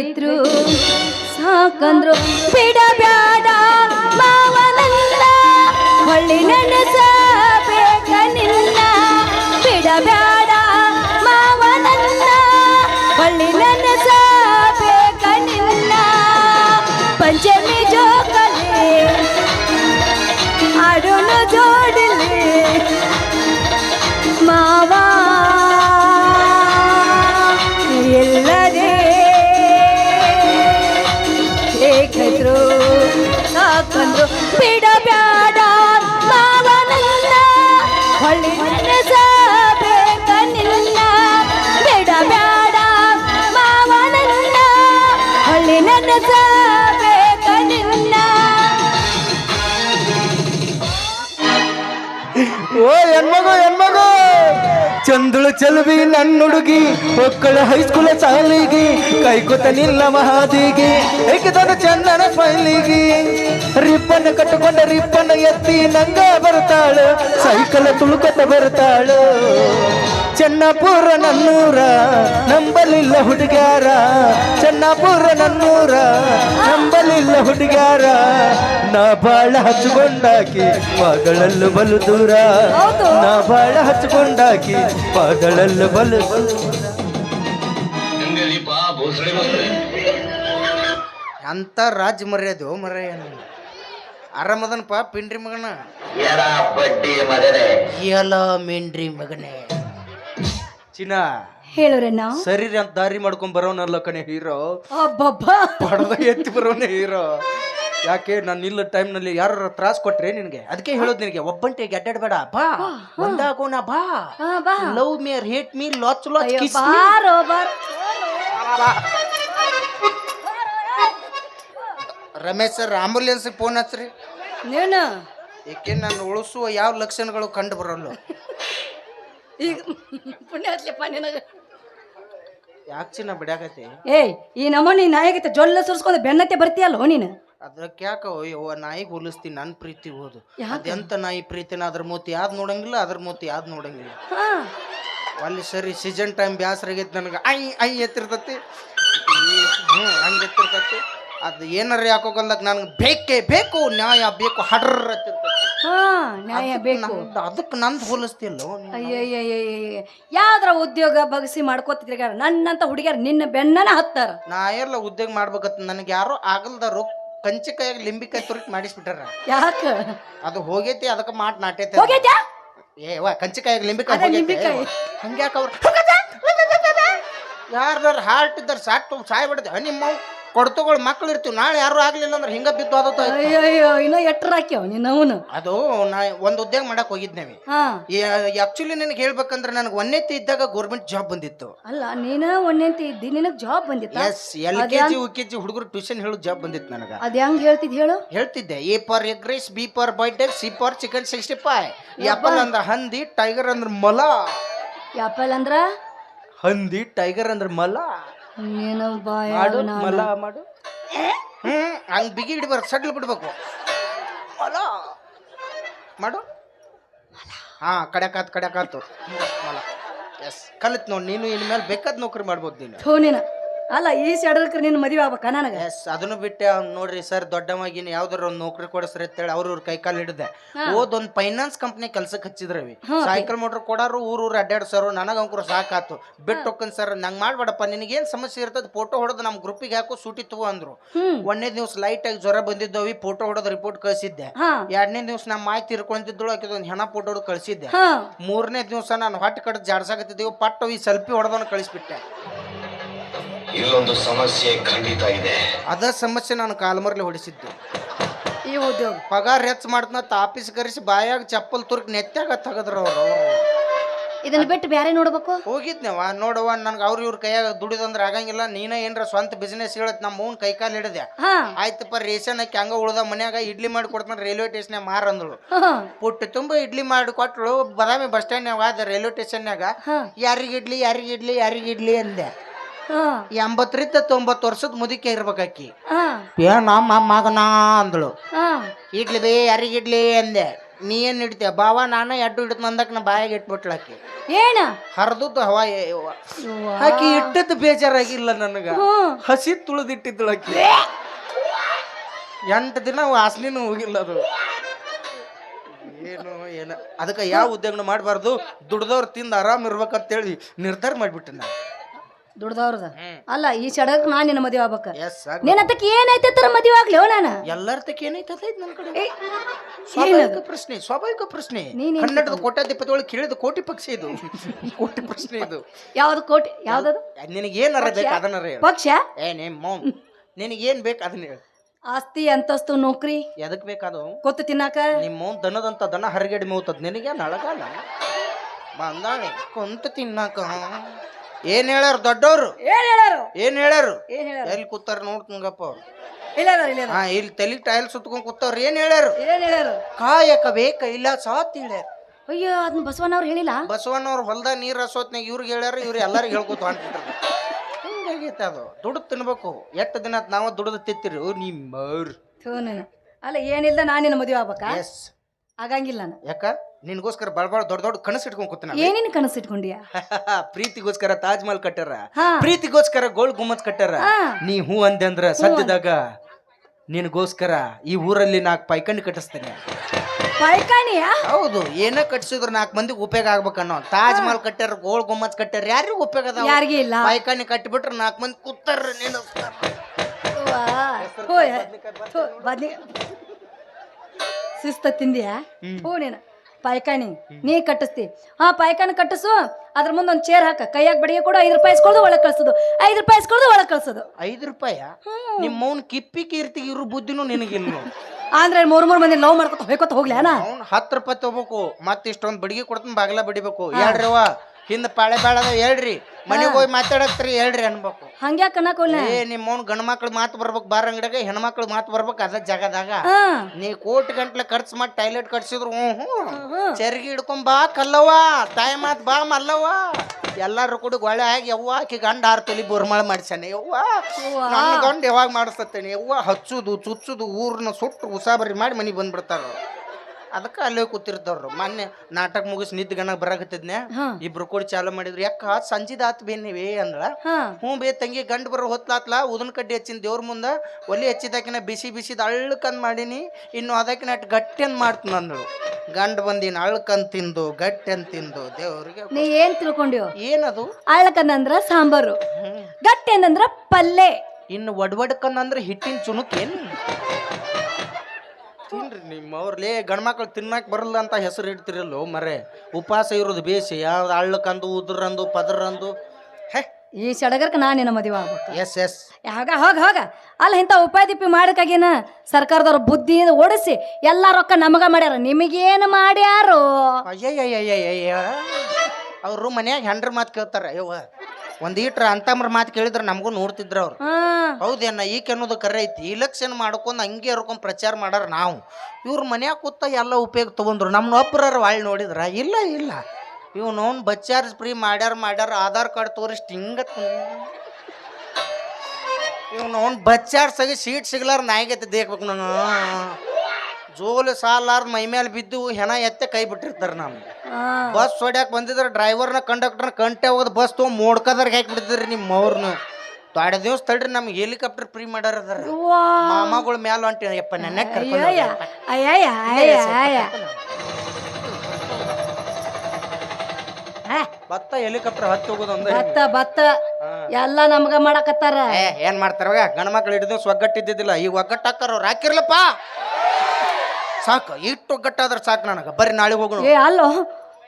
ಬೇಕಿದ್ರು ಸಾಕಂದ್ರು ಬಿಡಬ್ಯಾಡ. ಚಂದುಳು ಚಲುವಿ ನನ್ನ ಹುಡುಗಿ ಒಕ್ಕಳ ಹೈಸ್ಕೂಲ ಸಾಲಿಗೆ ಕೈಕೊತ ನಿಲ್ಲ ಮಹಾದಿಗೆ ಏಕದನ ಚಂದನ ಸ್ಮೈಲಿಗೆ. ರಿಪ್ಪನ್ ಕಟ್ಟಿಕೊಂಡ ರಿಪ್ಪನ್ ಎತ್ತಿ ನಂಗ ಬರ್ತಾಳು, ಸೈಕಲ್ ತುಳುಕತ ಬರ್ತಾಳು. ಚೆನ್ನಪುರ ನನ್ನೂರ ನಂಬಲಿಲ್ಲ ಹುಡುಗಾರ ಚೆನ್ನಪುರ ನನ್ನೂರ ನಂಬಲಿಲ್ಲ ಹುಡುಗಾರ ನಾ ಬಾಳ ಹಚ್ಚಿಕೊಂಡಾಕಿ ಪಾದಳಲ್ಲು ಬಲು ದೂರ. ನಾ ಬಾಳ ಹಚ್ಚಿಕೊಂಡಾಕಿ ಪಾದಳಲ್ಲು ಬಲು ಅಂತ ರಾಜ ಮರ್ಯಾದೆ ಮರ್ಯಾದ ಅರಮದನಪ್ಪ ಪಿಂಡ್ರಿ ಮಗನೇ. ಎಲ್ಲ ಮಿಂಡ್ರಿ ಮಗನೇ. ಚಿನ್ನ ಹೇಳೋರಣ್ಣ ಸರಿ ಅಂತ ದಾರಿ ಮಾಡ್ಕೊಂಡ್ ಬರೋನಲ್ಲ ಕಣೆ ಹೀರೋ. ಅಬ್ಬಬ್ಬಾ. ಪಡದ ಎತ್ತಿ ಬರೋನೆ ಹೀರೋ. ಯಾಕೆ ನಾನು ಇಲ್ಲ ಟೈಮ್ನಲ್ಲಿ ಯಾರು ತ್ರಾಸ್ ಕೊಟ್ರೆ ನಿನಗೆ? ಅದಕ್ಕೆ ಹೇಳೋದು ನಿನಗೆ ಒಬ್ಬಂಟಿಗೆ ಅಡ್ಡಾಡ್ಬೇಡ ಬಾ. ಒಂದಾಗೋಣ ಬಾ. ಹಾ, ಬಾ. Love me or hate me latch ಲಾಚ್ ಕಿಸ್ ಬಾರೋ ಬಾರೋ ರಮೇಶ್ ಸರ್ ಆಂಬುಲೆನ್ಸ್ ಫೋನ್ ಹಚ್ಚ್ರಿ. ನೀನು? ಏಕೆ ನಾನು ಉಳಿಸುವ ಯಾವ ಲಕ್ಷಣಗಳು ಕಂಡು ಬರಲ್ಲ ಈಗ ಪುಣ್ಯ ಹತ್ಲಿಪ್ಪ ನಿನಗ. ಯಾಕೆ ಚಿನ್ನ ಬಿಡಾಕತಿ ಏಯ್ ಈ ನಮೂನಿ ನಾಯಿಗೆ ಜೊಲ್ಲ ಸುರ್ಸ್ಕೊಂಡು ಬೆನ್ನತ್ತೆ ಬರ್ತೀಯಲ್ಲೋ ನೀನು? ಅದಕ್ಕೆ ಯಾಕ ಯವ್ವ ನಾಯಿಗೆ ಹೋಲಿಸ್ತೀನಿ ನನ್ನ ಪ್ರೀತಿ ಹೋದು ಯಾಕ? ಅದೆಂತ ನಾಯಿ ಪ್ರೀತಿನ ಅದ್ರ ಮೂತಿ ಯಾವ್ದು ನೋಡಂಗಿಲ್ಲ ಅದ್ರ ಮೂತಿ ಯಾವ್ದು ನೋಡಂಗಿಲ್ಲ. ಹಾ. ಅಲ್ಲಿ ಸರಿ ಸೀಸನ್ ಟೈಮ್ ಬ್ಯಾಸರ ಆಗೈತೆ ನನಗೆ. ಐ ಐ ಎತ್ತಿರ್ತತಿ. ಹ್ಞೂ ಹಂಗೆ ಎತ್ತಿರ್ತತಿ. ಅದು ಏನಾರ ಯಾಕೋಗಲ್ದಾಗ ನನಗೆ ಬೇಕೇ ಬೇಕು ನ್ಯಾಯ ಬೇಕು ಹಡ್ರ ಎತ್ತಿರ್ತತಿ. ಹಾ ನ್ಯಾಯ ಬೇಕು. ಅದಕ್ಕೆ ನಂದು ಹೋಲಿಸ್ತಿಲ್ಲ ಯಾವ್ದ್ರ ಉದ್ಯೋಗ ಬಗಸಿ ಮಾಡ್ಕೋತಿದ್ರಿಗಾರ ನನ್ನಂತ ಹುಡುಗಿಯರ್ ನಿನ್ನ ಬೆನ್ನನ ಹತ್ತಾರ. ನಾ ಎಲ್ಲ ಉದ್ಯೋಗ ಮಾಡ್ಬೇಕತ್ತ ನನಗೆ ಯಾರೋ ಆಗಲ್ದಾರು ಕಂಚಿಕಾಯಾಗ ಲಿಂಬಿಕಾಯಿ ತುರುಕ್ ಮಾಡಿಸ್ಬಿಟ್ಟಾರ. ಯಾಕ? ಅದು ಹೋಗೈತಿ ಅದಕ್ಕೆ ಮಾಟ್ ನಾಟೈತಿ. ಹೋಗೈತ್ಯಾ? ಏ ವಾ ಕಂಚಿಕಾಯಾಗ ಲಿಂಬಿಕಾಯಿ ಅದೇ ಹೋಗೈತೆ. ಲಿಂಬಿಕಾಯಿ. ಹಂಗ್ಯಾಕ ಅವ್ರು ಯಾರ್ದಾರ ಹಾರ್ಟ್ ಇದ್ದಾರೆ ಸಾಕು ಸಾಯ್ ಬಿಡದೆ ನಿಮ್ಮ ಕೊಡ್ತುಗಳು ಮಕ್ಳು ಇರ್ತೀವಿ. ನಾಳೆ ಯಾರು ಆಗ್ಲಿಲ್ಲ ಅಂದ್ರೆ ಹಿಂಗ ಬಿದ್ದು ಆದತ್ತ ಅಯ್ಯೋ ಇನ್ನ ಎಟ್ರ ಹಾಕ್ಯಾವ ನಿನ್ನ ಅವನು? ಅದು ನಾ ಒಂದು ಉದ್ಯೋಗ ಮಾಡಕ್ ಹೋಗಿದ್ನೇವಿ ಹಾ. ಆಕ್ಚುಲಿ ನಿನಗೆ ಹೇಳ್ಬೇಕಂದ್ರೆ ನನಗೆ ಒಂದೇತಿ ಇದ್ದಾಗ ಗೌರ್ಮೆಂಟ್ ಜಾಬ್ ಬಂದಿತ್ತು. ಅಲ್ಲ ನೀನ ಒಂದಂತ ಇದ್ದಿ ನಿನಗ್ ಜಾಬ್ ಬಂದಿತ್ತು? S L K G U K G ಹುಡುಗರು ಟ್ಯೂಷನ್ ಹೇಳೋ ಜಾಬ್ ಬಂದಿತ್ತು ನನಗೆ. ಅದ್ ಹೆಂಗ್ ಹೇಳ್ತಿದ್ ಹೇಳು? ಹೇಳ್ತಿದ್ದೆ A for egg rice B for bite C for chicken sixty five apple ಅಂದ್ರೆ ಹಂದಿ ಟೈಗರ್ ಅಂದ್ರೆ ಮಲ. ಯಾಪಲ್ ಅಂದ್ರ? ಹಂದಿ ಟೈಗರ್ ಅಂದ್ರೆ ಮಲ. ನೀನು ಬಾಯ ಮಾಡು ಮಲ ಮಾಡು. ಹ್ಞೂ ಹಂಗೆ ಬಿಗಿ ಹಿಡಿಬಾರ್ದು ಸಡ್ಲು ಬಿಡ್ಬೇಕು. ಮಲ. ಮಾಡು. ಹಾ ಕಡ್ಯಾಕಾತ್ ಕಡ್ಯಾಕಾತು. ಮಲ. ಎಸ್ ಕಲಿತ್ ನೋಡಿ ನೀನು ಇನ್ಮೇಲೆ ಬೇಕಾದ ನೌಕರಿ ಮಾಡ್ಬೋದು ನೀನು. ಥೋ ನೀನ ಅಲ್ಲ ಈ ಸಡಲ್ಕ್ರ ನಿನ್ನ ಮದುವೆ ಆಗ್ಬೇಕ ನನಗ? ಎಸ್ ಅದನ್ನು ಬಿಟ್ಟೆ ಅವ್ನು ನೋಡ್ರಿ ಸರ್ ದೊಡ್ಡವಾಗಿನ ಯಾವ್ದಾರ ಒಂದು ನೌಕರಿ ಕೊಡಿಸ್ರಿ ಅಂತೇಳಿ ಅವ್ರ ಇವ್ರ ಕೈ ಕಾಲು ಹಿಡಿದೆ. ಓದೊಂದ್ ಒಂದು ಫೈನಾನ್ಸ್ ಕಂಪ್ನಿ ಕೆಲ್ಸಕ್ಕೆ ಹಚ್ಚಿದ್ರವಿ. ಸೈಕಲ್ ಮೋಟ್ರ್ ಕೊಡಾರು ಊರ್ ಊರ್ ಅಡ್ಡಾಡ್ ಸರ್ ನನಗ ಅಂಕರು ಸಾಕಾತು. ಬಿಟ್ಟು ಹೋಗ್ಕನ್ ಸರ್ ನಂಗೆ ಮಾಡ್ಬೇಡಪ್ಪ ನಿನಗೇನ್ ಸಮಸ್ಯೆ ಇರ್ತದ ಫೋಟೋ ಹೊಡೆದು ನಮ್ಮ ಗ್ರೂಪಿಗೆ ಹಾಕೋ ಸೂಟಿ ತಗೋ ಅಂದ್ರು. ಒಂದೇ ಒಂದನೇ ದಿವ್ಸ ಲೈಟ್ ಆಗಿ ಜ್ವರ ಬಂದಿದ್ದವಿ ಫೋಟೋ ಹೊಡೆದು ರಿಪೋರ್ಟ್ ಕಳ್ಸಿದ್ದೆ. ಎರಡನೇ ದಿವ್ಸ ನಮ್ಮ ಮಾಹಿತಿ ತೀರ್ಕೊಂತಿದ್ದಳು ಆಕೆ ಒಂದು ಹೆಣ ಫೋಟೋ ಹೊಡೆದು ಕಳಿಸಿದ್ದೆ. ಮೂರನೇ ದಿವ್ಸ ನಾನು ಹೊಟ್ಟೆ ಕಡೆ ಜಾಡ್ಸಾಕತ್ತಿದ್ದೀವಿ ಪಟ್ಟು ಈ ಸೆಲ್ಫಿ ಹೊಡೆದವನು ಕಳಿಸ್ಬಿಟ್ಟೆ. ಇಲ್ಲೊಂದು ಸಮಸ್ಯೆ ಖಂಡಿತ ಇದೆ. ಅದ ಸಮಸ್ಯೆ ನಾನು ಕಾಲ್ಮರ್ಲಿ ಹೊಡಿಸಿದ್ದು. ಈ ಉದ್ಯೋಗ. ಪಗಾರ್ ಹೆಚ್ಚು ಮಾಡ್ತ ಆಫೀಸ್ ಕರೆಸಿ ಬಾಯಾಗ ಚಪ್ಪಲ್ ತುರ್ಕ್ ನೆತ್ತಾಗ ತೆಗದ್ರ ಅವರು. ಇದನ್ನ ಬಿಟ್ಟು ಬೇರೆ ನೋಡ್ಬೇಕು? ಹೋಗಿದ್ನೆ ವಾ ನೋಡುವ ನನ್ಗೆ ಅವ್ರ ಇವ್ರ ಕೈಯಾಗ ದುಡಿದಂದ್ರೆ ಆಗಂಗಿಲ್ಲ. ನೀನ ಏನ್ರ ಸ್ವಂತ ಬಿಸ್ನೆಸ್ ಹೇಳತ್ ನಮ್ಮ ಮೂನ್ ಕೈ ಕಾಲು ಹಿಡಿದೆ ಹಾ. ಆಯ್ತಪ್ಪ ರೇಷನ್ ಹಾಕಿ ಹಂಗ ಉಳ್ದ ಮನ್ಯಾಗ ಇಡ್ಲಿ ಮಾಡಿ ಕೊಡ್ತಾನೆ ರೈಲ್ವೆ ಸ್ಟೇಷನ್ ಮಾರ ಅಂದಳು. ಹಾ ಪುಟ್ಟು ತುಂಬ ಇಡ್ಲಿ ಮಾಡಿ ಕೊಟ್ಟಳು ಬದಾಮಿ ಬಸ್ ಸ್ಟ್ಯಾಂಡ್ ಆದ ರೈಲ್ವೆ ಸ್ಟೇಷನ್ಯಾಗ ಹಾ. ಯಾರಿಗಿಡ್ಲಿ ಇಡ್ಲಿ ಯಾರಿಗೆ ಇಡ್ಲಿ ಯಾರಿಗೆ ಇಡ್ಲಿ ಅಂದೆ. ಎಂಬತ್ತರಿಂದ ತೊಂಬತ್ತು ವರ್ಷದ ಮುದುಕೆ ಇರ್ಬೇಕಾಕಿ ಅಕ್ಕಿ ಏ ನಮ್ಮ ಮಗನ ಅಂದಳು. ಇಡ್ಲಿ ಬೇ ಯಾರಿಗಿಡ್ಲಿ ಅಂದೆ. ನೀ ಏನ್ ಹಿಡಿತೀಯ ಬಾವ ನಾನು ಎಡ್ಡು ಹಿಡಿದ್ ಅಂದಕ್ಕೆ ನಾ ಬಾಯಾಗ ಇಟ್ಬಿಟ್ಲಾಕಿ ಏನ? ಹರಿದದ್ದು ಹವಾ ಆಕಿ ಇಟ್ಟದ್ದು ಬೇಜಾರಾಗಿಲ್ಲ ನನಗ. ಹಸಿ ತುಳಿದಿಟ್ಟಿದ್ದಳು ಆಕಿ. ಎಂಟು ದಿನ ವಾಸನಿನೂ ಹೋಗಿಲ್ಲ ಅದು. ಏನು ಏನ. ಅದಕ್ಕೆ ಯಾವ ಉದ್ಯೋಗನೂ ಮಾಡಬಾರ್ದು. ದುಡ್ದವ್ರು ತಿಂದು ಆರಾಮ್ ಇರ್ಬೇಕಂತೇಳಿ ನಿರ್ಧಾರ ಮಾಡಿಬಿಟ್ಟೆ ನಾನು. ದುಡ್ದವ್ರದ? ಅಲ್ಲ ಈ ಚಡಕ್ ನಾ ನಿನ್ನ ಮದುವೆ ಆಗ್ಬೇಕ. ಎಸ್ ಅದಕ್ಕೆ ಏನೈತೆ ತರ ಮದುವೆ ಆಗ್ಲಿ ನಾನು. ಎಲ್ಲರ ತಕ್ಕ ಏನೈತೆ ಅದೈತೆ ನನ್ನ ಕಡೆ. ಸ್ವಾಭಾವಿಕ ಪ್ರಶ್ನೆ ಸ್ವಾಭಾವಿಕ ಪ್ರಶ್ನೆ. ಕನ್ನಡದ ಕನ್ನಡದ ಒಳಗೆ ಕೇಳಿದ ಕೋಟಿ ಪಕ್ಷಿ ಇದು. ಕೋಟಿ ಪ್ರಶ್ನೆ ಇದು. ಯಾವ್ದು ಕೋಟಿ? ಯಾವ್ದದು? ನಿನಗೆ ಏನಾರ ಬೇಕು ಅದನ್ನ ಹೇಳು. ಪಕ್ಷ? ಏ ನೇಮ್ ಮೌನ್. ಏನ್ ಬೇಕು ಅದನ್ನ ಹೇಳು. ಆಸ್ತಿ ಅಂತಸ್ತು ನೌಕರಿ. ಎದಕ್ ಬೇಕಾದು? ಕೊತ್ತು ತಿನ್ನಾಕ? ನಿಮ್ಮ ದನದಂತ ದನ ಹರಿಗಡಿ ಮೂತದ್ ನಿನಗೆ ನಳಗಲ್ಲ ಬಂದಾಳೆ ಕೊಂತ ತಿನ್ನಾಕ. ಏನ್ ಹೇಳ್ಯಾರ ದೊಡ್ಡವ್ರು? ಏನ್ ಹೇಳ್ಯಾರ? ಏನ್ ಹೇಳ್ಯಾರು? ಏನ್ ಹೇಳಾರು ಎಲ್ಲಿ ಕೂತಾರ ನೋಡ್ತಂಗಪ್ಪ ಅವ್ರು. ಇಲ್ಲ ಇಲ್ಲ ಹಾ ಇಲ್ಲಿ ತಲೆ ಟೈಲ್ ಸುತ್ಕೊಂಡ್ ಕೂತವ್ರ. ಏನ್ ಹೇಳ್ಯಾರು? ಏನ್ ಹೇಳರು ಕಾಯಕ ಬೇಕ ಇಲ್ಲ ಸಾತ್ ಹೇಳ್ಯಾರ. ಅಯ್ಯೋ ಅದನ್ನ ಬಸವಣ್ಣವ್ರು ಹೇಳಿಲ್ಲ? ಬಸವಣ್ಣವ್ರ ಹೊಲ್ದಾಗ ನೀರ್ ಹಸೋತ್ನಾಗ ಇವ್ರಿಗೆ ಹೇಳ್ಯಾರ ಇವ್ರು ಎಲ್ಲಾರು ಹೇಳ್ಕೊತ ಹೊಂಟಿದ್ರು. ಹಿಂಗಾಗೈತೆ ಅದು. ದುಡ್ದು ತಿನ್ಬೇಕು. ಎಷ್ಟು ದಿನ ಆತ್ ನಾವು ದುಡ್ದು ತಿತ್ತಿರಿ ನೀ ಮರ್ ನೀನು. ಅಲ್ಲ ಏನಿಲ್ಲ ನಾನು ನಿನ್ನ ಮದುವೆ ಆಗ್ಬೇಕಾ? ಎಸ್ ಆಗಂಗಿಲ್ಲ ನಾನು. ಯಾಕ? ನಿನ್ಗೋಸ್ಕರ ಬಾಳ್ ಬಾಳ್ ದೊಡ್ಡ ದೊಡ್ಡ ಕನಸು ಇಟ್ಕೊಂಡ್ ಕೂತ ಕನಸು ಇಟ್ಕೊಂಡಿಯಾ? ಪ್ರೀತಿಗೋಸ್ಕರ ತಾಜ್ ಮಹಲ್ ಕಟ್ಟಾರ. ಹಾ. ಪ್ರೀತಿಗೋಸ್ಕರ ಗೋಲ್ ಗುಮ್ಮತ್ ಕಟ್ಟರ. ಹಾ. ನೀ ಹೂ ಅಂದೆ ಅಂದ್ರ ಸದ್ಯದಾಗ ನಿನಗೋಸ್ಕರ ಈ ಊರಲ್ಲಿ ನಾಲ್ಕು ಪೈಕಂಡಿ ಕಟ್ಟಿಸ್ತೇನೆ. ಪೈಕಾಣಿಯಾ ಹೌದು ಏನ ಕಟ್ಸಿದ್ರು ನಾಲ್ಕು ಮಂದಿಗೆ ಉಪಯೋಗ ಆಗ್ಬೇಕನ್ನೋ ತಾಜ್ ಮಹಲ್ ಕಟ್ಟಾರ ಗೋಳ್ ಗುಮ್ಮತ್ ಕಟ್ಟಾರ ಯಾರಿಗೂ ಉಪಯೋಗ ಅದಾವ? ಯಾರಿಗೆ ಇಲ್ಲ. ಪೈಕಾಣಿ ಕಟ್ಟಿಬಿಟ್ರೆ ನಾಲ್ಕು ಮಂದಿ ಕೂತಾರ ನೀನು. ಅವ್ವಾ. ಥೂ, ಥೂ, ಬದ್ನಿ ಶಿಸ್ತ ತಿಂದಿಯಾ? ಹ್ಞೂ ನೀನು. ಪಾಯ್ಕಾನಿ ನೀ ಕಟ್ಟಿಸ್ತಿ. ಹಾ ಪಾಯ್ಕಾನಿ ಕಟ್ಟಿಸು. ಅದ್ರ ಮುಂದೆ ಒಂದು ಚೇರ್ ಹಾಕ. ಕೈಯಾಗ ಬಡಿಗೆ ಕೊಡು ಐದು ರೂಪಾಯಿ ಇಸ್ಕೊಳ್ದು ಒಳಗೆ ಕಳ್ಸೋದು. ಐದು ರೂಪಾಯಿ ಇಸ್ಕೊಳ್ದು ಒಳಗೆ ಕಳ್ಸೋದು. ಐದು ರೂಪಾಯ? ನಿಮ್ಮ ಮೌನ್ ಕಿಪ್ಪಿ ಕೀರ್ತಿ ಇರೋ ಬುದ್ಧಿನೂ ನಿನಗಿಲ್ಲ ಅಂದ್ರೆ ಮೂರ್ ಮೂರ್ ಮಂದಿ ಲವ್ ಮಾಡ್ಕೊತ ಹೋಗ್ಕೊತ ಹೋಗ್ಲೇನ ಅವ್ನು ಹತ್ತು ರೂಪಾಯಿ ತಗೋಬೇಕು. ಮತ್ತೆ ಇಷ್ಟೊಂದು ಬಡಿಗೆ ಕೊಡ್ತಾನೆ ಬಾಗ್ಲ ಬಡಿಬೇಕು. ಹೇಳ್ರಿ ಅವ್ವ? ಹಿಂದ ಪಾಳೆ ಬಾಳದ ಹೇಳ್ರಿ. ಮನೆಗೆ ಹೋಗಿ ಮಾತಾಡತ್ರಿ ಹೇಳ್ರಿ ಅನ್ಬೇಕು. ಹಂಗ್ಯಾಕ ಅನ್ನಕೋಲ್ಲ ಏ ನಿಮ್ಮ ಮೌನ್ ಗಂಡ ಮಕ್ಳು ಮಾತು ಬರ್ಬೇಕು ಬಾರ್ ಅಂಗಡಿಯಾಗ ಹೆಣ್ಮಕ್ಳು ಮಾತು ಬರ್ಬೇಕು ಅದ ಜಾಗದಾಗ. ನೀ ಕೋಟಿ ಗಂಟ್ಲೆ ಖರ್ಚು ಮಾಡಿ ಟೈಲೆಟ್ ಕಟ್ಸಿದ್ರು ಹ್ಞೂ ಹ್ಞೂ ಚರ್ಗಿ ಹಿಡ್ಕೊಂಡ್ ಬಾ ಕಲ್ಲವ್ವ. ತಾಯಿ ಮಾತ್ ಬಾ ಮಲ್ಲವ್ವ. ಎಲ್ಲಾರು ಕೂಡ ಗೊಳೆ ಆಗಿ ಯವ್ವ ಆಕಿ ಗಂಡ ಆರು ತಲಿ ಬುರ್ಮಾಳ ಮಾಡ್ಸಾನೆ ಯವ್ವ ನನ್ನ ಗಂಡ ಯಾವಾಗ ಮಾಡಿಸ್ತೇನೆ ಯವ್ವ ಹಚ್ಚುದು ಚುಚ್ಚುದು ಊರ್ನ ಸುಟ್ಟು ಉಸಾಬರಿ ಮಾಡಿ ಮನೆಗೆ ಬಂದ್ಬಿಡ್ತಾರ ಅದಕ್ಕೆ ಅಲ್ಲೇ ಕೂತಿರ್ತವ್ರು. ಮೊನ್ನೆ ನಾಟಕ ಮುಗಿಸಿ ನಿದ್ದ ಗಣ ಬರಾಕತ್ತಿದ್ನೆ. ಇಬ್ರು ಕೂಡ ಚಾಲು ಮಾಡಿದ್ರು. ಯಾಕ ಸಂಜಿದಾತ್ ಬೇನಿವೆ ಅಂದ್ರ? ಹಾ. ಹ್ಞೂ ಬೇ ತಂಗಿ ಗಂಡ ಬರೋ ಹೊತ್ಲಾತ್ಲ ಉದನ್ ಕಡ್ಡಿ ಹಚ್ಚಿನ ದೇವ್ರ ಮುಂದೆ ಒಲಿ ಹಚ್ಚಿದಾಕಿನ ಬಿಸಿ ಬಿಸಿದ ಅಳ್ಳಕಂದ್ ಮಾಡೀನಿ. ಇನ್ನು ಅದಕ್ಕಿನ ಅಟ್ ಗಟ್ಟಿ ಅಂತ ಮಾಡ್ತೀನಿ ಅಂದಳು ಗಂಡ ಬಂದಿನ ಅಳ್ಕಂದ್ ತಿಂದು ಗಟ್ಟಿಯನ್ ತಿಂದು ದೇವ್ರಿಗೆ ನೀ ಏನ್ ತಿಳ್ಕೊಂಡ್ಯೋ? ಏನದು? ಅಳ್ಳಕಂದಂದ್ರ ಸಾಂಬಾರು. ಗಟ್ಟಿ ಅಂದ್ರ ಪಲ್ಲೆ. ಇನ್ನು ಒಡ್ವಡ್ಕಂದ್ ಅಂದ್ರೆ ಹಿಟ್ಟಿನ ಚುನುಕೇನು ತಿನ್ರಿ ನಿಮ್ಮ ಅವ್ರಲೇ ಗಂಡ್ಮಕ್ಳು ತಿನ್ನಕ್ ಬರಲ್ಲ ಅಂತ ಹೆಸರು ಇಡ್ತಿರಲ್ಲೋ ಮರೆ. ಉಪವಾಸ ಇರೋದು ಬೇಸಿ ಯಾವ್ದು ಅಳ್ಳಕಂದು ಉದ್ರಂದು ಪದರಂದು. ಹೇ. ಈ ಸಡಗರ್ಕ ನಾ ನಿನ್ನ ಮದುವೆ ಆಗ್ಬೇಕು. Yes yes. ಯಾವಾಗ? ಹೋಗ ಹೋಗ. ಅಲ್ಲ ಇಂಥ ಉಪಾಯ ದಿಪ್ಪಿ ಮಾಡಕ್ಕಾಗಿನ? ಸರ್ಕಾರದವ್ರ ಬುದ್ಧಿ ಓಡಿಸಿ ಎಲ್ಲ ರೊಕ್ಕ ನಮಗ ಮಾಡ್ಯಾರ. ನಿಮಗೇನು ಮಾಡ್ಯಾರು? ಅಯ್ಯ ಅವರು ಮನ್ಯಾಗ ಹೆಂಡ್ರ ಮಾತು ಕೇಳ್ತಾರ. ಯವ್ವ ಒಂದ್ ಈಟ್ರ ಅಂತಮ್ರ ಮಾತು ಕೇಳಿದ್ರ ನಮಗೂ ನೋಡ್ತಿದ್ರ ಅವ್ರು ಹೌದೇನ ಈಕೆ ಅನ್ನೋದು ಕರೆ ಐತಿ ಇಲೆಕ್ಷನ್ ಮಾಡ್ಕೊಂಡು ಹಂಗೆ ಹರ್ಕೊಂಡು ಪ್ರಚಾರ ಮಾಡಾರ ನಾವು. ಇವ್ರ ಮನ್ಯಾಗ ಕೂತ ಎಲ್ಲ ಉಪಯೋಗ ತಗೊಂಡ್ರು. ನಮ್ಮ ಒಬ್ಬರ ವಾಳ್ ನೋಡಿದ್ರ? ಇಲ್ಲ ಇಲ್ಲ. ಇವ್ ನೋನ್ ಬಚ್ಚಾರ್ಜ್ ಫ್ರೀ ಮಾಡ್ಯಾರ ಮಾಡ್ಯಾರ ಆಧಾರ್ ಕಾರ್ಡ್ ತೋರಿಸ್ಟ್ ಹಿಂಗ ಇವ್ ನೋನ್ ಬಚ್ಚಾರ್ಸಾಗಿ ಸೀಟ್ ಸಿಗ್ಲಾರ ನಾಯಿಗೆ ದೇಕ್ಬೇಕು ನಾನು. ಜೋಲು ಸಾಲಾರ್ ಮೈ ಮೇಲೆ ಬಿದ್ದು ಹೆಣ ಎತ್ತೆ ಕೈ ಬಿಟ್ಟಿರ್ತಾರ ನಮ್ಗೆ. ಹಾ. ಬಸ್ ಹೊಡ್ಯಾಕ್ ಬಂದಿದ್ರ ಡ್ರೈವರ್ನ ಕಂಡಕ್ಟರ್ನ ಕಂಟೆ ಹೋಗೋದು ಬಸ್ ತೊಗೊಂಡ್ ಮೋಡ್ಕದ್ರಾಗ ಹಾಕಿ ಬಿಡ್ತಿದ್ರಿ ನಿಮ್ಮ ಅವ್ರನ್ನ ತೊಡೆ ದಿವ್ಸ ತಡ್ರಿ ನಮ್ಗೆ ಹೆಲಿಕಾಪ್ಟರ್ ಫ್ರೀ ಮಾಡ್ಯಾರ. ಮಾಮಾಗಳು ಮ್ಯಾಲ ಹೊಂಟಿ ಯಪ್ಪ ನೆನ್ನೆ ಭತ್ತ ಹೆಲಿಕಾಪ್ಟರ್ ಹತ್ತಿ ಹೋಗೋದು ಅಂದ್ರೆ ಭತ್ತ ಭತ್ತ ಎಲ್ಲ ನಮ್ಗ ಮಾಡಕತ್ತಾರ. ಏ ಏನ್ ಮಾಡ್ತಾರ ಗಂಡ ಮಕ್ಳು ಹಿಡಿದು ಒಗ್ಗಟ್ಟಿದ್ದಿದ್ದಿಲ್ಲ ಈಗ ಒಗ್ಗಟ್ಟು ಹಾಕಾರ ಅವ್ರು. ಹಾಕಿರ್ಲಪ್ಪ. ಸಾಕು ಇಟ್ಟು ಗಟ್ಟಾದ್ರೆ ಸಾಕು ನನಗೆ. ಬರ್ರಿ ನಾಳೆ ಹೋಗೋಣ. ಏ ಅಲ್ಲೋ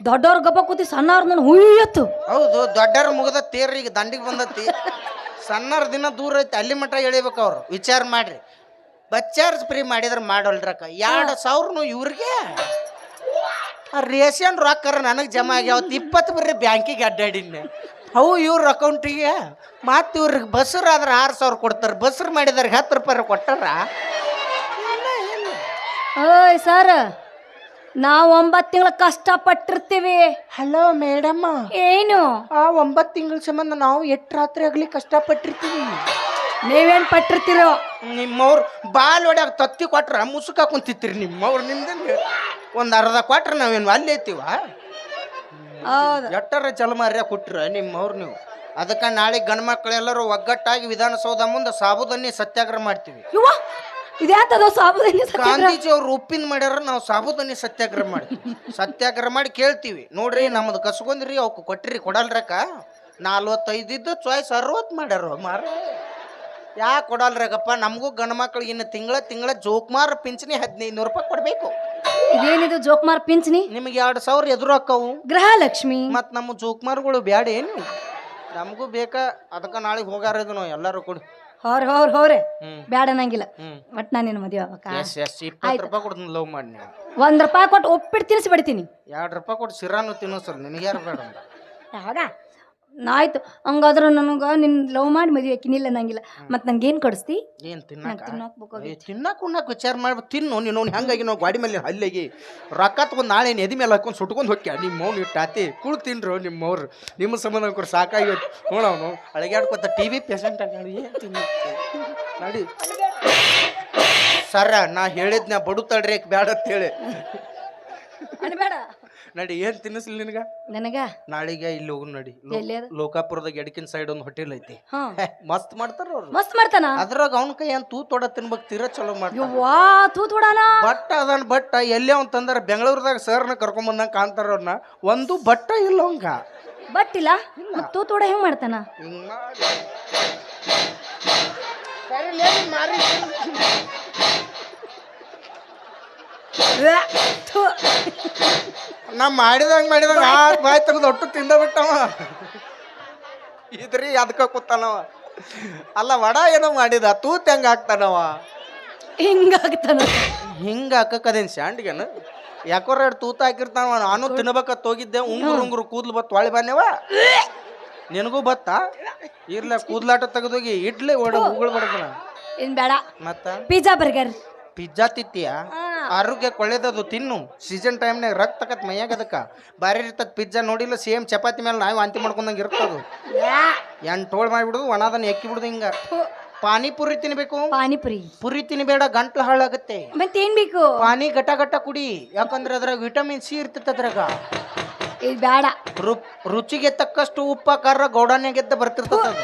ದೊಡ್ಡವ್ರ ಗಬ್ಬ ಕೂತಿ ಸಣ್ಣವ್ರ ನನ್ನ ಹುಯ್ಯತ್ತು ಹೌದು ದೊಡ್ಡವ್ರ ಮುಗದ ತೇರ್ರಿ ಈಗ ದಂಡಿಗೆ ಬಂದತಿ. ಸಣ್ಣವ್ರ ದಿನ ದೂರ ಐತಿ ಅಲ್ಲಿ ಮಟ್ಟ ಎಳಿಬೇಕು ಅವ್ರು. ವಿಚಾರ ಮಾಡ್ರಿ. ಬಚ್ಚಾರ್ಜ್ ಫ್ರೀ ಮಾಡಿದ್ರೆ ಮಾಡೋಲ್ರಕ್ಕ ಎರಡು ಸಾವಿರನು ಇವ್ರಿಗೆ. ರೇಷನ್ ರೊಕ್ಕರ ನನಗೆ ಜಮಾ ಆಗ್ಯಾವತ್ತು ಇಪ್ಪತ್ತು ಬರ್ರಿ ಬ್ಯಾಂಕಿಗೆ ಅಡ್ಡಾಡಿನ ಅವು ಇವ್ರ ಅಕೌಂಟಿಗೆ. ಮತ್ತು ಇವ್ರಿಗೆ ಬಸ್ರು ಆದ್ರೆ ಆರು ಸಾವಿರ ಕೊಡ್ತಾರೆ. ಬಸ್ರು ಮಾಡಿದಾರೆ ಹತ್ತು ರೂಪಾಯಿ ಕೊಟ್ಟಾರ. ಓಯ್ ಸರ್ ನಾವು ಒಂಬತ್ತು ತಿಂಗಳ ಕಷ್ಟಪಟ್ಟಿರ್ತೀವಿ. Hello madam. ಏನು? ಆ ಒಂಬತ್ತು ತಿಂಗಳ ಸಂಬಂಧ ನಾವು ಎಷ್ಟು ರಾತ್ರಿ ಆಗಲಿ ಕಷ್ಟಪಟ್ಟಿರ್ತೀವಿ. ನೀವೇನ್ ಪಟ್ಟಿರ್ತೀರೋ? ನಿಮ್ಮವ್ರು ಬಾಲ್ ಒಡ್ಯಾಗ ತತ್ತಿ ಕೊಟ್ರ ಮುಸುಕ ಕುಂತಿತ್ತೀರಿ ನಿಮ್ಮವ್ರು ನಿಮ್ದೇನು ಒಂದು ಅರ್ಧ ಕೊಟ್ರ ನಾವೇನು ಅಲ್ಲಿ ಐತಿವ? ಹೌದು. ಎಟ್ಟರ ಜಲಮಾರ್ಯ ಕೊಟ್ರ ನಿಮ್ಮವ್ರು ನೀವು? ಅದಕ್ಕೆ ನಾಳೆ ಗಂಡು ಮಕ್ಕಳೆಲ್ಲರೂ ಒಗ್ಗಟ್ಟಾಗಿ ವಿಧಾನಸೌಧ ಮುಂದೆ ಸಾಬುದನ್ನಿ ಸತ್ಯಾಗ್ರಹ ಮಾಡ್ತೀವಿ. ಇದ್ಯಾತದು ಸಾಬುದಾನಿ ಸತ್ಯಾಗ್ರಹ? ಗಾಂಧೀಜಿ ಅವ್ರು ಉಪ್ಪಿನ ಮಾಡ್ಯಾರ ನಾವು ಸಾಬುದಾನಿ ಸತ್ಯಾಗ್ರಹ ಮಾಡಿ. ಸತ್ಯಾಗ್ರಹ ಮಾಡಿ ಕೇಳ್ತೀವಿ. ನೋಡ್ರಿ ನಮ್ದು ಕಸ್ಕೊಂದ್ರಿ ಅವಕ್ಕೆ ಕೊಟ್ರಿ ಕೊಡಲ್ರಕ್ಕ. ನಾಲ್ವತ್ತೈದಿದ್ದು ಚಾಯ್ಸ್ ಅರವತ್ತು ಮಾಡ್ಯಾರ ಮಾರ ಯಾ ಕೊಡಲ್ರಕ್ಕಪ್ಪ ನಮಗೂ ಗಂಡು ಮಕ್ಳಿಗೆ ಇನ್ನು ತಿಂಗಳ ತಿಂಗಳ ಜೋಕ್ಮಾರ್ ಪಿಂಚಣಿ ಹದಿನೈದು ನೂರು ರೂಪಾಯಿ ಕೊಡಬೇಕು. ಇದೇನಿದು ಜೋಕ್ಮಾರ್ ಪಿಂಚಣಿ? ನಿಮ್ಗೆ ಎರಡು ಸಾವಿರ ಎದುರು ಹಾಕವು ಗೃಹಲಕ್ಷ್ಮಿ. ಮತ್ತು ನಮ್ಮ ಜೋಕ್ಮಾರ್ಗಳು ಬ್ಯಾಡ ಏನು ನಮಗೂ ಬೇಕಾ ಅದಕ್ಕೆ ನಾಳೆ ಹೋಗಾರ ಇದು ನಾವು ಎಲ್ಲರೂ ಕೂಡ. ಹೋರ್ ಹೋರ್ ಹೋರೆ ಬ್ಯಾಡ ಅನ್ನಂಗಿಲ್ಲ. ಒಟ್ ನಾನು ನಿನ್ನ ಮದುವೆ ಆಗ್ಬೇಕಾ? ಎಸ್ ಎಸ್ ಇಪ್ಪತ್ತು ರೂಪಾಯಿ ಕೊಡ್ತೀನಿ ಲವ್ ಮಾಡಿ ನೀವು ಒಂದ್ ರೂಪಾಯಿ ಕೊಟ್ಟು ಒಪ್ಪಿಟ್ಟು ತಿನ್ಸಿ ಬಿಡ್ತೀನಿ ಎರಡು ರೂಪಾಯಿ ಕೊಟ್ಟು ಸಿರಾನು ತಿನ್ನೋಸಲ್ ನಿನಗೆ ಯಾರು ಬೇಡ ಹೌದಾ ಆಯ್ತು ಹಂಗಾದ್ರೆ ನನಗೆ ನಿನ್ನ ಲವ್ ಮಾಡಿ ಮದುವೆ ಆಕಿನಿಲ್ಲ ನಂಗಿಲ್ಲ. ಮತ್ತೆ ನಂಗೆ ಏನು ಕೊಡಿಸ್ತಿ? ಏನ್ ನಂಗೆ ತಿನ್ನಕ? ತಿನ್ನೋಕ್ ಬೇಕಾಗಿ ಏ, ತಿನ್ನಕ್ ಉಣ್ಣಕ್ ವಿಚಾರ ಮಾಡ್ಬೇಕು ತಿನ್ನು ನೀನು ಅವ್ನು ಹೆಂಗಾಗಿ ನಾವು ಗಾಡಿ ಮೇಲೆ ಹಲ್ಲಿಗೆ ರೊಕ್ಕ ತಗೊಂಡು ನಾಳೆ ನೆದಿ ಎದಿ ಮೇಲೆ ಹಾಕೊಂಡು ಸುಟ್ಕೊಂಡು ಹೋಗ್ಯ? ನಿಮ್ಮ ಮೌನ್ ಇಟ್ಟು ಆತಿ ಕುಳ್ ತಿನ್ರು ನಿಮ್ಮ ಅವ್ರು. ನಿಮ್ಮ ಸಂಬಂಧ ಅವ್ರು ಸಾಕಾಗಿ ನೋಡವನು ಅಳಗ್ಯಾಡ್ಕೊತ ಟಿ ವಿ ಪೇಷಂಟ್ ಆಗಿ ಏನು ತಿನ್ನ ನಡಿ. ಸರ ನಾ ಹೇಳಿದ್ನ ಬಡು ಬೇಡ ಅಂತೇಳಿ ಅನ್ಬೇಡ. ನಡಿ ಏನ್ ತಿನ್ನಿಸ್ಲಿ ನಿನಗ? ನನಗ? ನಾಳೆಗೆ ಇಲ್ಲಿ ಹೋಗು ನಡಿ. ಲೋ- ಎಲ್ಲಿ ಅದು? ಲೋಕಾಪುರದಾಗ ಎಡಕಿನ ಸೈಡ್ ಒಂದು ಹೋಟೆಲ್ ಐತಿ. ಹಾ. ಹೇ, ಮಸ್ತ್ ಮಾಡ್ತಾರ ಅವ್ರು. ಮಸ್ತ್ ಮಾಡ್ತಾನ? ಅದ್ರಾಗ ಅವನ ಕೈ ಏನ್ ತೂ ತೊಡ ತಿನ್ಬೇಕು ತೀರ ಚಲೋ ಮಾಡ್ತಾರ ಯವ್ವಾ ತೂ ತೋಡಾನ? ಬಟ್ಟ ಅದನ್ ಬಟ್ಟ ಎಲ್ಲೇ ಅವ್ನ್ ತಂದಾರ? ಬೆಂಗಳೂರದಾಗ ಸರ್ನ ಕರ್ಕೊಂಡ್ ಬಂದಂಗ ಕಾಣ್ತಾರ ಅವ್ರನ್ನ ಒಂದು ಬಟ್ಟ ಇಲ್ಲ ಅವಂಗ ಬಟ್ ಇಲ್ಲ? ಮತ್ ತೂ ತೋಡ ಹೆಂಗ್ ಮಾಡ್ತಾನ? ಹಿಂಗ್ ಮಾಡಿ ಮಾರಿ ತಿನ್ನು. ನಾ ಮಾಡಿದಂಗ ಮಾಡಿದಂಗ ಆ ಬಾಯ್ ತೆಗೆದು ಒಟ್ಟು ತಿಂದ ಬಿಟ್ಟವ. ಇದ್ರಿ ಅದಕ್ಕ ಕೂತಾನವ. ಅಲ್ಲ ವಡ ಏನೋ ಮಾಡಿದ ತೂತ್ ಹೆಂಗ ಹಾಕ್ತಾನವ? ಹಿಂಗಾಗ್ತಾನ ಹಿಂಗ ಹಾಕಕ್ಕದೇನ್ ಶಾಂಡ್ಗೆನ? ಯಾಕೋರ ಎರಡು ತೂತ ಹಾಕಿರ್ತಾನವ ನಾನು ತಿನ್ಬೇಕತ್ ಹೋಗಿದ್ದೆ ಉಂಗುರು ಉಂಗುರು ಕೂದ್ಲು ಬತ್ ಒಳೆ ಬಾನ್ಯವ ನಿನಗೂ ಬತ್ತ? ಇರ್ಲ ಕೂದ್ಲಾಟ ತೆಗೆದೋಗಿ ಇಡ್ಲಿ ಓಡ ಉಗುಳು ಬಡಕನ ಇನ್ ಬೇಡ. ಮತ್ತ? Pizza burger. ಪಿಜ್ಜಾ ತಿತ್ತೀಯ ಆರೋಗ್ಯಕ್ಕೆ ಒಳ್ಳೇದದು ತಿನ್ನು. ಸೀಸನ್ ಟೈಮ್ನಾಗ ರಕ್ತ ತಕತ್ ಮೈಯಾಗ ಅದಕ್ಕೆ. ಬಾರಿ ಇರ್ತದ ಪಿಜ್ಜಾ ನೋಡಿಲ್ಲ ಸೇಮ್ ಚಪಾತಿ ಮೇಲೆ ನಾವು ವಾಂತಿ ಮಾಡ್ಕೊಂಡಂಗೆ ಇರ್ತದು. ಟೋಳ್ ಮಾಡಿಬಿಡುದು ಒಣದನ್ನ ಎಕ್ಕಿ ಬಿಡುದು ಹಿಂಗ. ಪಾನಿಪುರಿ ತಿನ್ಬೇಕು. ಪಾನಿಪುರಿ. ಪುರಿ ತಿನ್ಬೇಡ ಗಂಟ್ಲು ಹಾಳಾಗುತ್ತೆ. ಮತ್ತೇನ್ ಬೇಕು ಪಾನಿ ಗಟ ಗಟ ಕುಡಿ. ಯಾಕಂದ್ರೆ ಅದ್ರಾಗ ವಿಟಮಿನ್ ಸಿ ಇರ್ತದ ಅದ್ರಾಗ. ಇದು ಬೇಡ ರುಚಿಗೆ ತಕ್ಕಷ್ಟು ಉಪ್ಪ ಖಾರ ಗೌಡನ್ಯಾಗೆದ್ದ ಬರ್ತಿರ್ತದ ಅದು.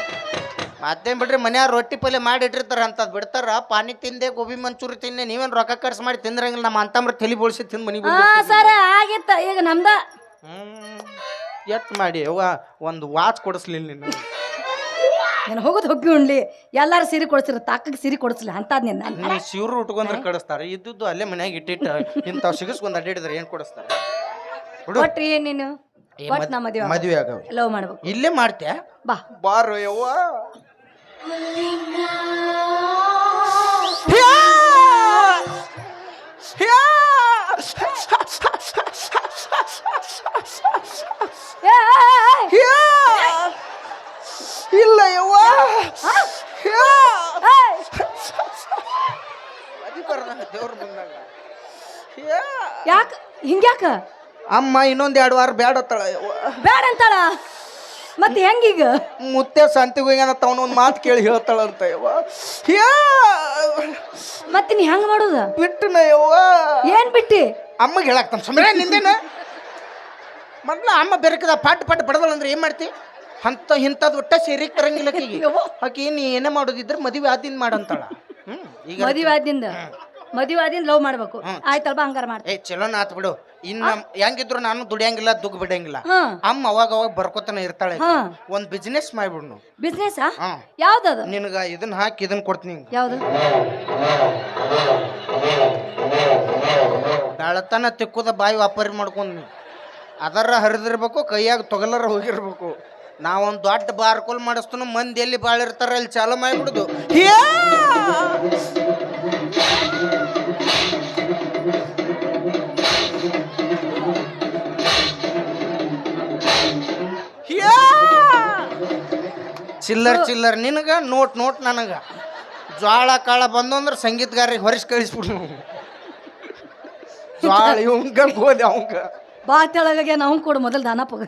ಮತ್ತೇನ್ ಬಿಡ್ರಿ ಮನ್ಯಾಗ ರೊಟ್ಟಿ ಪಲ್ಯ ಮಾಡಿ ಇಟ್ಟಿರ್ತಾರ ಅಂತದ್ ಬಿಡ್ತಾರ. ಪಾನಿ ತಿಂದೆ ಗೋಬಿ ಮಂಚೂರಿ ತಿಂದೆ ನೀವೇನ್ ರೊಕ್ಕ ಖರ್ಚು ಮಾಡಿ ತಿಂದ್ರಂಗಿಲ್ಲ ನಮ್ಮ ಅಂತಮ್ರ ತಲಿ ಬೋಳ್ಸಿ ತಿಂದ್ ಮನಿ ಹಾ ಸರ ಆಗಿತ್ತ ಈಗ ನಮ್ದ. ಎತ್ ಮಾಡಿ ಅವ್ವ ಒಂದು ವಾಚ್ ಕೊಡಿಸ್ಲಿಲ್ಲ ನಿನ್ನ. ನಾನು ಹೋಗೋದು ಹೋಗಿ ಉಣ್ಲಿ. ಎಲ್ಲಾರು ಸೀರೆ ಕೊಡ್ಸಿರ ತಾಕ ಸೀರೆ ಕೊಡಿಸ್ಲಿ ಅಂತದ್ ನಿನ್ನ. ನೀವು ಶಿವ್ರು ಉಟ್ಕೊಂಡ್ರೆ ಕಳಿಸ್ತಾರೆ ಇದ್ದುದ್ದು ಅಲ್ಲೇ ಮನ್ಯಾಗ ಇಟ್ಟಿಟ್ಟು ಇಂತ ಸಿಗಿಸ್ಕೊಂಡ್ ಅಡ್ಡಿಡಿದ್ರೆ ಏನ್ ಕೊಡಿಸ್ತಾರೆ? ಒಟ್ಟು ಏನ್ ನೀನು? ಏ, ಒಟ್ಟು ನಾ ಮದುವೆ ಮದ್ವೆ ಆಗ ಲವ್ ಮಾಡ್ಬೇಕು. ಇಲ್ಲೇ ಮಾಡ್ತ್ಯಾ? ಬಾ. ಬಾರ ಯವ್ವ. ಇಲ್ಲ ಯವ್ವ ದೇವ್ರ ಬಂದಾಗ ಯಾಕ? ಹಿಂಗ್ಯಾಕ? ಅಮ್ಮ ಇನ್ನೊಂದ್ ಎರಡು ವಾರ ಬ್ಯಾಡ ಅತ್ತಾಳ ಬೇಡ ಅಂತಾಳ? ಮತ್ತೆ ಹೆಂಗೀಗ? ಮುತ್ತೆ ಸಂತಿಗೆ ಹೋಗ್ಯಾನ ತವನೊಂದು ಮಾತು ಕೇಳಿ ಹೇಳ್ತಾಳಂತ ಯವ್ವ. ಯಾ ಮತ್ತೆ ನೀ ಹೆಂಗ್ ಮಾಡುದ? ಬಿಟ್ಟನ ಯವ್ವ. ಏನ್ ಬಿಟ್ಟಿ? ಅಮ್ಮಗೆ ಹೇಳಾಕ್ತಾನ ಸುಮ್ಮನೆ ನಿಂದೇನ? ಮೊದ್ಲು ಅಮ್ಮ ಬೆರಕದ ಪಾಟ್ ಪಾಟ್ ಬಡದಳ ಅಂದ್ರೆ ಏನ್ ಮಾಡ್ತಿ? ಅಂತ ಇಂಥದ್ದು ಒಟ್ಟ ಸೇರಿಕ್ ತರಂಗಿಲ್ಲ ಆಕಿಗೆ. ಆಕಿ ನೀ ಏನೇ ಮಾಡೋದಿದ್ರೆ ಮದುವೆ ಆದಿಂದ ಮಾಡಂತಾಳ ಹ್ಮ್ ಈಗ ಮದುವೆ ಆದಿಂದ ಮದುವೆ ಆದಿಂದ ಲವ್ ಮಾಡ್ಬೇಕು. ಆಯ್ತಲ್ವಾ ಹಂಗಾರ ಮಾಡ್ತೀನಿ. ಏ ಚಲೋನ ಆತ್ ಬಿಡು. ಇನ್ನ ಹೆಂಗಿದ್ರು ನಾನು ದುಡಿಯಂಗಿಲ್ಲ ದುಗ್ ಬಿಡಂಗಿಲ್ಲ. ಹಾ. ಅಮ್ಮ ಅವಾಗ ಅವಾಗ ಬರ್ಕೋತನ ಇರ್ತಾಳೆ. ಹಾ. ಒಂದ್ ಬಿಸ್ನೆಸ್ ಮಾಡ್ಬಿಡ್ನು. ಬಿಸ್ನೆಸ್ ಹಾ. ಯಾವ್ದದು? ನಿನಗ ಇದನ್ನ ಹಾಕಿ ಇದನ್ನ ಕೊಡ್ತೀನಿ ಯಾವ್ದು? ಬೆಳತನ ತಿಕ್ಕುದ ಬಾಯಿ ವ್ಯಾಪಾರಿ ಮಾಡ್ಕೊಂಡು ಅದರ ಹರಿದಿರ್ಬೇಕು ಕೈಯಾಗ ತೊಗಲರ ಹೋಗಿರ್ಬೇಕು. ನಾವೊಂದು ದೊಡ್ಡ ಬಾರ್ಕೋಲ್ ಮಾಡಿಸ್ತು ಮಂದಿ ಎಲ್ಲಿ ಬಾಳಿರ್ತಾರ ಇರ್ತಾರ ಅಲ್ಲಿ ಚಾಲು ಮಾಡಿಬಿಡುದು. ಚಿಲ್ಲರ್ ಚಿಲ್ಲರ್ ನಿನಗ ನೋಟ್ ನೋಟ್ ನನಗ. ಜ್ವಾಳ ಕಾಳ ಬಂದು ಅಂದ್ರೆ ಸಂಗೀತಗಾರಿಗೆ ಹೊರಿಸಿ ಕಳಿಸ್ಬಿಡು. ಜ್ವಾಳ ಇವಂಗ ಗೋಧಿ ಅವಂಗ. ಬಾ ತೆಳಗಾಗೆ ನಾವು ಕೊಡು ಮೊದಲು ದಾನ ಪೋಗ.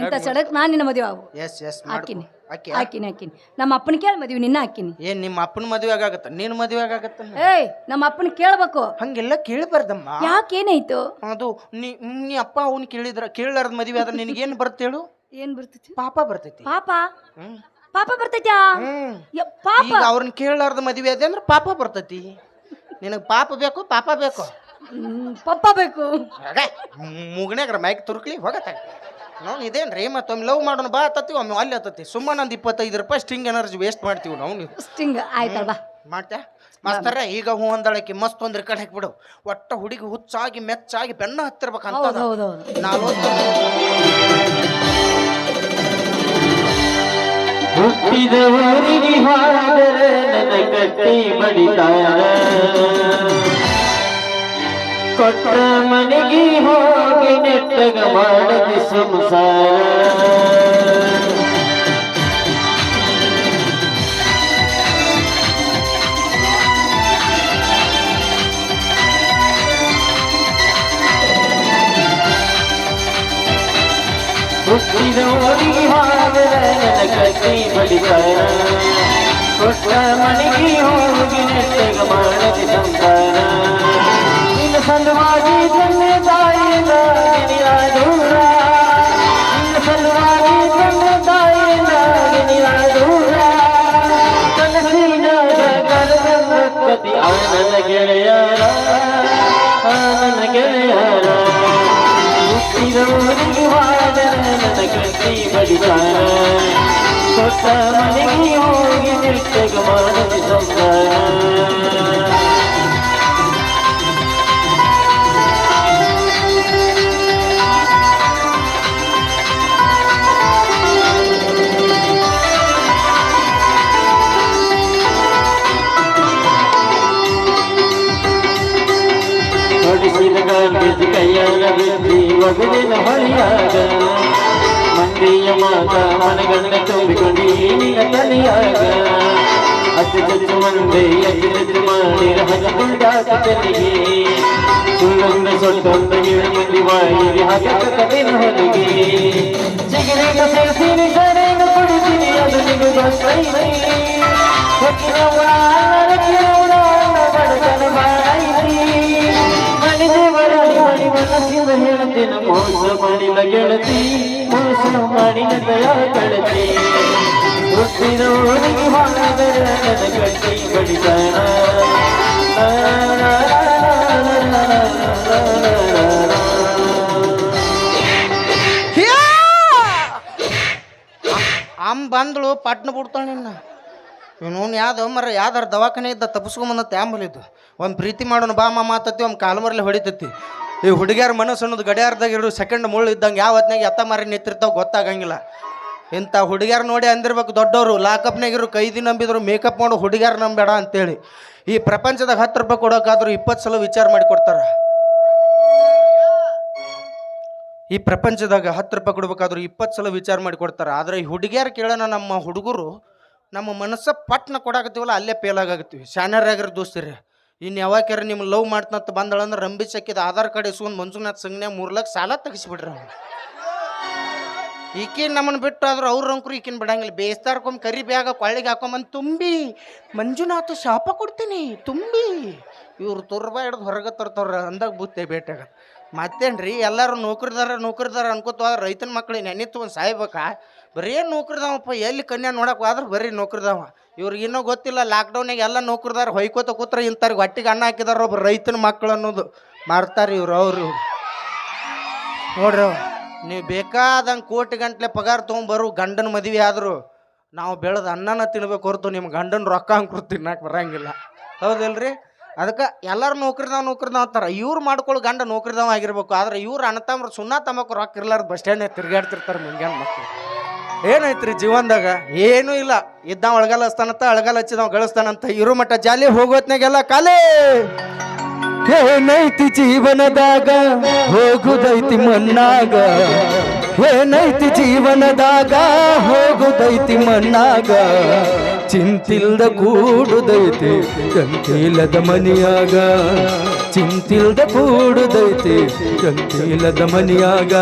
ಇಂಥ ಸಡಕ್ ನಾನು ನಿನ್ನ ಮದುವೆ ಆಗು. ಎಸ್ ಎಸ್ ಹಾಕಿನಿ. ಆಕೆ ಹಾಕಿನಿ ಹಾಕಿನಿ. ನಮ್ಮ ಅಪ್ಪನ ಕೇಳಿ ಮದುವೆ ನಿನ್ನ ಹಾಕಿನಿ. ಏನ್ ನಿಮ್ಮ ಅಪ್ಪನ ಮದುವೆ ಆಗಾಗತ್ತ ನಿನ್ನ ಮದುವೆ ಆಗಾಗತ್ತ ಏಯ್ ನಮ್ಮ ಅಪ್ಪನ ಕೇಳ್ಬೇಕು. ಹಂಗೆಲ್ಲ ಕೇಳಬಾರ್ದಮ್ಮ. ಯಾಕೇನಾಯ್ತು ಅದು ನೀ ನೀ ಅಪ್ಪ ಅವ್ನು ಕೇಳಿದ್ರ ಕೇಳಲಾರ್ದ ಮದುವೆ ಆದ್ರೆ ನಿನಗೇನು ಬರ್ತೇಳು ಏನ್ ಬರ್ತೈತಿ? ಪಾಪ ಬರ್ತೈತಿ. ಪಾಪ? ಹ್ಮ್. ಪಾಪ ಬರ್ತೈತ್ಯಾ? ಹ್ಮ್. ಯ, ಪಾಪ. ಈಗ ಅವ್ರನ್ನ ಕೇಳಲಾರ್ದ ಮದುವೆ ಅದೇ ಅಂದ್ರೆ ಪಾಪ ಬರ್ತೈತಿ. ನಿನಗೆ ಪಾಪ ಬೇಕು ಪಾಪ ಬೇಕು. ಪಾಪ ಪಪ್ಪ ಬೇಕು ಮುಗಣ್ಯಾಗ್ರ ಮೈಕ್ ತುರುಕ್ಲಿ ಹೋಗತ್ತ ನಾವು ಇದೇನ್ರಿ ಮತ್ತೊಮ್ಮೆ ಲವ್ ಮಾಡೋಣ ಬಾ ಹತ್ತತಿ ಒಮ್ಮೆ ಅಲ್ಲಿ ಹತ್ತತಿ ಸುಮ್ಮನೆ ಒಂದು ಇಪ್ಪತ್ತೈದು ರೂಪಾಯಿ ಸ್ಟಿಂಗ್ ಎನರ್ಜಿ ವೇಸ್ಟ್ ಮಾಡ್ತೀವಿ ನಾವು ಸ್ಟಿಂಗ್ ಆಯ್ತಲ್ಲ ಬಾ ಮಾಡ್ತ್ಯಾ? ಮಾಸ್ತರ ಈಗ ಹೂ ಅಂದಳಕ್ಕೆ ಮಸ್ತ್ ಒಂದು ರೆಕಾರ್ಡ್ ಹಾಕ್ಬಿಡು. ಒಟ್ಟ ಹುಡುಗಿ ಹುಚ್ಚಾಗಿ ಮೆಚ್ಚಾಗಿ ಬೆನ್ನ ಹತ್ತಿರ್ಬೇಕಂತ ಹೌದು ಹೌದು ಹೌದು. ನಾಲ್ವತ್ತು. ಹುಟ್ಟಿದ ಊರಿಗೆ ಹಾಡರೆ ನನ್ನ ಕಟ್ಟಿ ಬಡಿತಾರ. ಕೊಟ್ಟ ಮನೆಗೆ ಹೋಗಿ ನೆಟ್ಟಗ ಮಾಡದೆ ಸಂಸಾರ. ಹುಟ್ಟಿದ ಊರಿಗೆ ಹೋದರೆ ನನ್ನ ಕಟ್ಟಿ ನಿನ್ನ ಆ ಗೆಳೆಯರ ಆ ನನ್ನ ಗೆಳೆಯರ ಹುಟ್ಟಿದ ನನ್ನ ಕಟ್ಟಿ ಬಡಿದಾರ ಕೊಟ್ಟ ಮನೆಗೆ ಹೋಗಿ ನಿಟ್ಟಗ ಮಾಡದಿ ಸಂಸಾರ ಹೊಡಿಸಿದ ಗಾಂಧೀಜಿ ಕೈಯಾಗ ಬಿದ್ದಿ ಮಂದಿಯ ಮಾತ ಮನಗಂಡ ತುಂಬಿಕೊಂಡು ನಿನ್ನ ತಲೆಯಾಗ. ಅತಿ ಹೆಚ್ಚು ಮಂದಿ ಅತಿ ಹೆಚ್ಚು ಮಾಡಿ ಹಚ್ಕೊಂಡಾಕ ತಲೆಗೆ ಸುಳ್ಳೊಂದ ಸೊಟ್ಟೊಂದ ಏಳು ಮಂದಿ ಬಾಯಿಗೆ ಹಾಕಕ ಹೊರಗೆ. ಹೊಲಿಗೆ ಚಿಗರೆಗ ಸೇರಿಸಿನಿ ಸರೆಗ ಅದು ನಿಮಗೆ ಗೊತ್ತೈತಿ ಮನಸ್ಸಿಂದ ಹೇಳ್ತೇನೆ, ಮೋಸ ಮಾಡಿದ ಗೆಳತಿ. ಮೋಸ ಮಾಡಿನ ದಯ ಗೆಳತಿ ಹುಟ್ಟಿದ ಊರಿಗೆ ಹೋದರೆ ನನ್ನ ಅಮ್ಮ ಬಂದಳು ಪಟ್ನ ಬಿಡ್ತಾಳೆ ನಿನ್ನ. ಇವನು ಯಾವ್ದು ಮರ ಯಾವ್ದಾರು ದವಾಖಾನೆ ಇದ್ದ ತಪ್ಪಿಸ್ಕೊಂಬಂದ ತ್ಯಾಂಬಲಿದ್ದು ಒಂದು ಪ್ರೀತಿ ಮಾಡೋಣ ಬಾ ಮಾತತ್ತಿ ಮಾತತಿ ಒಂದು ಮರಲಿ ಹೊಡಿತೈತಿ. ಈ ಹುಡುಗಿಯರ ಮನಸ್ಸು ಅನ್ನೋದು ಗಡಿಯಾರದಾಗ ಇರೋ ಸೆಕೆಂಡ್ ಮುಳ್ಳು ಇದ್ದಂಗೆ ಯಾವ ಹೊತ್ನಾಗ ಎತ್ತ ಮಾರಿ ನಿಂತಿರ್ತಾವೆ ಗೊತ್ತಾಗಂಗಿಲ್ಲ. ಇಂಥ ಹುಡುಗಿಯರು ನೋಡಿ ಅಂದಿರ್ಬೇಕು ದೊಡ್ಡವರು ಲಾಕಪ್ನಾಗಿರೋ ಕೈದಿ ನಂಬಿದ್ರು ಮೇಕಪ್ ಮಾಡೋ ಹುಡುಗಿಯರು ನಂಬೇಡ ಅಂತೇಳಿ. ಈ ಪ್ರಪಂಚದಾಗ ಹತ್ತು ರೂಪಾಯಿ ಕೊಡೋಕ್ಕಾದ್ರೂ ಇಪ್ಪತ್ತು ಸಲ ವಿಚಾರ ಮಾಡಿ ಕೊಡ್ತಾರೆ. ಈ ಪ್ರಪಂಚದಾಗ ಹತ್ತು ರೂಪಾಯಿ ಕೊಡ್ಬೇಕಾದ್ರೂ ಇಪ್ಪತ್ತು ಸಲ ವಿಚಾರ ಮಾಡಿ ಕೊಡ್ತಾರೆ. ಆದರೆ ಈ ಹುಡುಗಿಯರು ಕೇಳೋಣ ನಮ್ಮ ಹುಡುಗರು ನಮ್ಮ ಮನಸ್ಸ ಪಟ್ನ ಕೊಡಾಕತ್ತೀವಲ್ಲ, ಅಲ್ಲೇ ಫೇಲ್ ಆಗತ್ತೀವಿ ಆಗಿರೋ ದೋಸ್ತಿರಿ ಇನ್ನು ಯಾವಾಗ್ಯಾರ ನಿಮ್ಮ ಲವ್ ಮಾಡ್ತಂತ ಬಂದಳಂದ್ರೆ ರಂಬಿ ಚಕ್ಕಿದ ಆಧಾರ್ ಕಾರ್ಡ್ ಇಸ್ಕೊಂಡು ಮಂಜುನಾಥ್ ಸಂಘನ್ಯಾಗ ಮೂರು ಲಕ್ಷ ಸಾಲ ತೆಗಿಸ್ಬಿಡ್ರಿ ಅವ್ನು. ಈಕಿನ ನಮ್ಮನ್ನ ಬಿಟ್ಟು ಆದ್ರೆ ಅವ್ರ ಅಂಕರು ಈಕಿನ ಬಿಡಂಗಿಲ್ಲ. ಬೇಸ್ತಾರ್ಕೊಂಬ ಕರಿ ಬ್ಯಾಗ ಕೊಳ್ಳಿಗೆ ಹಾಕೊಂಬಂದು ತುಂಬಿ. ಮಂಜುನಾಥ ಶಾಪ ಕೊಡ್ತೀನಿ, ತುಂಬಿ. ಇವ್ರು ತುರ್ಬ ಹಿಡ್ದು ಹೊರಗೆ ತರ್ತಾರ ಅಂದಾಗ ಬುತ್ತೆ ಭೇಟಿಯಾಗ ಮತ್ತೇನ್ರಿ, ಎಲ್ಲರೂ ನೌಕರಿದಾರ ನೌಕರಿದಾರ ಅನ್ಕೋತ ರೈತನ ಮಕ್ಳಿಗೆ ನೆನಿತ್ತು ಒಂದು ಸಾಯ್ಬೇಕಾ. ಬರೀ ನೌಕರಿದಾವಪ್ಪ, ಎಲ್ಲಿ ಕನ್ಯಾ ನೋಡಕ್ಕೆ ಆದ್ರೆ ಬರೀ ನೌಕರಿದಾವ. ಇವ್ರಿಗೆ ಇನ್ನೂ ಗೊತ್ತಿಲ್ಲ ಲಾಕ್ಡೌನಿಗೆ ಎಲ್ಲ ನೌಕರದಾರ ಹೊಯ್ಕೋತ ಕೂತ್ರೆ ಇಂಥವ್ರಿಗೆ ಹೊಟ್ಟಿಗೆ ಅನ್ನ ಹಾಕಿದಾರ ಒಬ್ರು ರೈತನ ಮಕ್ಕಳು ಅನ್ನೋದು ಮಾಡ್ತಾರೆ ಇವ್ರು, ಅವರು. ನೋಡ್ರಿ ನೀವು ಬೇಕಾದಂಗೆ ಕೋಟಿ ಗಂಟ್ಲೆ ಪಗಾರ ತೊಗೊಂಬರು, ಗಂಡನ ಮದುವೆ ಆದರೂ ನಾವು ಬೆಳೆದ ಅನ್ನನ ತಿನ್ಬೇಕು ಹೊರತು ನಿಮ್ಮ ಗಂಡನ ರೊಕ್ಕ ಅಂಕರು ತಿನ್ನಕ್ಕೆ ಬರಂಗಿಲ್ಲ. ಹೌದಿಲ್ರಿ? ಅದಕ್ಕೆ ಎಲ್ಲರೂ ನೌಕರಿದಾವ್ ನೌಕರಿದಾವ್ ಅಂತಾರೆ. ಇವ್ರು ಮಾಡ್ಕೊಳ್ಳೋ ಗಂಡ ನೌಕರಿದಾವ್ ಆಗಿರ್ಬೇಕು. ಆದ್ರೆ ಇವ್ರು ಅಣ್ಣತಮ್ರ ಸುಣ್ಣ ತಮ್ಮಕ್ಕೆ ರೊಕ್ಕ ಇರ್ಲಾರ್ದು ಬಸ್ ಸ್ಟ್ಯಾಂಡ್ ತಿರ್ಗಾಡ್ತಿರ್ತಾರೆ ಮುಂಜಾನೆ ಮಕ್ಕಳು ಏನೈತ್ರಿ ಜೀವನದಾಗ? ಏನೂ ಇಲ್ಲ. ಇದ್ದ ಒಳಗಾಲ ಹಚ್ತಾನಂತ, ಅಳಗಾಲ ಹಚ್ಚಿದ ಗಳಿಸ್ತಾನಂತ. ಇರು ಮಟ್ಟ ಜಾಲಿ ಹೋಗೋತ್ನಾಗೆಲ್ಲ ಕಾಲೇ ಏನೈತಿ ಜೀವನದಾಗ? ಹೋಗುದೈತಿ ಮಣ್ಣಾಗ. ಏನೈತಿ ಜೀವನದಾಗ? ಹೋಗುದೈತಿ ಮನ್ನಾಗ ಚಿಂತಿಲ್ದ ಕೂಡುದೈತಿ ಕಂತಿಲ್ಲದ ಮನಿಯಾಗ. ಚಿಂತಿಲ್ದ ಕೂಡುದೈತಿ ಕಂತಿಲ್ಲದ ಮನಿಯಾಗ.